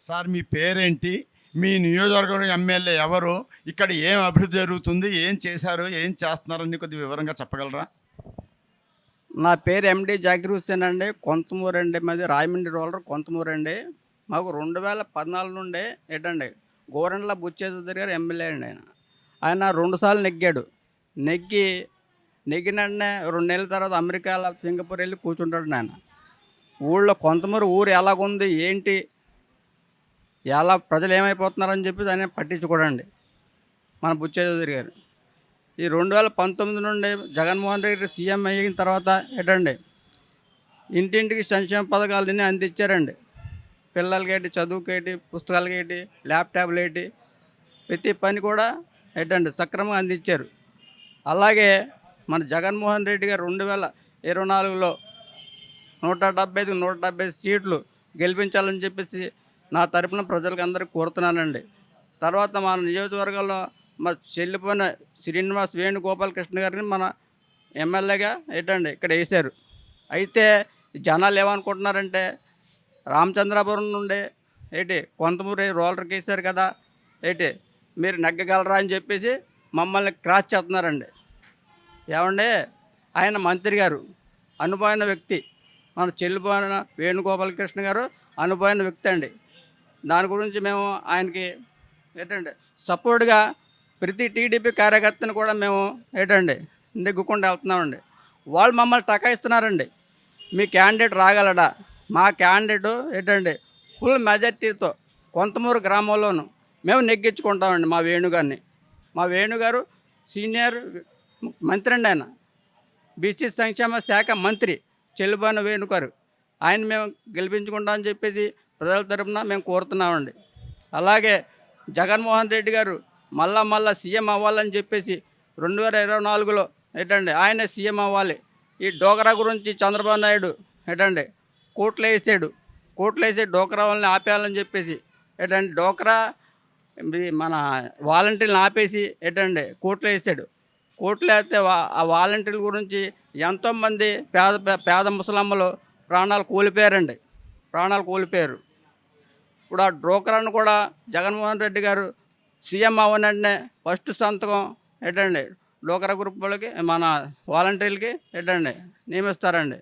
Sir మీ పేరేంటి? మీ నియోజకవర్గం MLA ఎవరు? ఇక్కడ ఏం అభివృద్ధి జరుగుతుంది? ఏం చేశారు? ఏం చేస్తున్నారని కొద్దిగా వివరంగా చెప్పగలరా? నా పేరు ఎండి జాకిర్ హుస్సేన్ అండి. కొంతమూరు అండి. మాది రాయమండ్రి రోలర్ కొంతమూరు అండి. మాకు రెండు వేల పద్నాలుగు నుండి ఏంటండి? గోరంట్ల బుచ్చేశ్వరి గారు ఎమ్మెల్యే అండి ఆయన. ఆయన రెండుసార్లు నెగ్గాడు. నెగ్గి నెగ్గినండి రెండు నెలల తర్వాత అమెరికా సింగపూర్ వెళ్ళి కూర్చుంటాడు ఆయన. ఊళ్ళో కొంతమూరు ఊరు ఎలాగుంది? ఏంటి? ఎలా ప్రజలు ఏమైపోతున్నారని చెప్పి దాన్ని పట్టించుకోడండి. మన బుచ్చేశ్వరి గారు. ఈ రెండు వేల పంతొమ్మిది నుండి జగన్మోహన్ రెడ్డి సీఎం అయిన తర్వాత ఏంటండి ఇంటింటికి సంక్షేమ పథకాలన్నీ అందించారండి. పిల్లలకేటి చదువుకేటి పుస్తకాలకేటి ల్యాప్టాప్లు ఏంటి ప్రతి పని కూడా ఏంటండి సక్రమంగా అందించారు. అలాగే మన జగన్మోహన్ రెడ్డి గారు రెండు వేల ఇరవై నాలుగులో నూట డెబ్బై ఐదు నూట డెబ్బై ఐదు సీట్లు గెలిపించాలని చెప్పేసి నా తరపున ప్రజలకందరికీ కోరుతున్నానండి. తర్వాత మన నియోజకవర్గంలో మా చెల్లిపోయిన శ్రీనివాస్ వేణుగోపాలకృష్ణ గారిని మన ఎమ్మెల్యేగా ఏంటండి ఇక్కడ వేశారు. అయితే జనాలు ఏమనుకుంటున్నారంటే రామచంద్రాపురం నుండి ఏంటి కొంతమూరి రోలర్కి వేశారు కదా ఏంటి మీరు నెగ్గగలరా అని చెప్పేసి మమ్మల్ని క్రాస్ చేస్తున్నారండి. ఏమండి ఆయన మంత్రి గారు అనుభవైన వ్యక్తి మన చెల్లిపోయిన వేణుగోపాలకృష్ణ గారు అనుభవైన వ్యక్తి అండి. దాని గురించి మేము ఆయనకి ఏంటండి సపోర్ట్గా ప్రతి టీడీపీ కార్యకర్తను కూడా మేము ఏంటండి నెగ్గుకుండా వెళ్తున్నామండి. వాళ్ళు మమ్మల్ని తకాయిస్తున్నారండి. మీ క్యాండిడేట్ రాగలడా? మా క్యాండిడేట్ ఏంటండి ఫుల్ మెజార్టీతో కొంతమూరు గ్రామంలోను మేము నెగ్గించుకుంటామండి మా వేణుగారిని. మా వేణుగారు సీనియర్ మంత్రి అండి ఆయన. బీసీ సంక్షేమ శాఖ మంత్రి చెల్లుబాను వేణుగారు. ఆయన మేము గెలిపించుకుంటామని చెప్పేసి ప్రజల తరపున మేము కోరుతున్నామండి. అలాగే జగన్మోహన్ రెడ్డి గారు మళ్ళా మళ్ళా సీఎం అవ్వాలని చెప్పేసి రెండు వేల ఇరవై నాలుగులో ఏంటండి ఆయన సీఎం అవ్వాలి. ఈ డోకరా గురించి చంద్రబాబు నాయుడు ఏంటండి కోట్లు వేసాడు. కోట్లు వేసి డోకరా వాళ్ళని ఆపేయాలని చెప్పేసి ఏంటంటే డోకరా మన వాలంటీర్లను ఆపేసి ఏంటండి కోట్లు వేసాడు. కోట్లు వేస్తే ఆ వాలంటీర్ల గురించి ఎంతోమంది పేద పేద ముసలమ్మలు ప్రాణాలు కోల్పోయారండి. ప్రాణాలు కోల్పోయారు. ఇప్పుడు ఆ డ్రోకరాను కూడా జగన్మోహన్ రెడ్డి గారు సీఎం అవ్వనంటే ఫస్ట్ సంతకం ఏంటండి డోకరా గ్రూప్ వాళ్ళకి మన వాలంటీర్లకి ఏంటండి నియమిస్తారండి.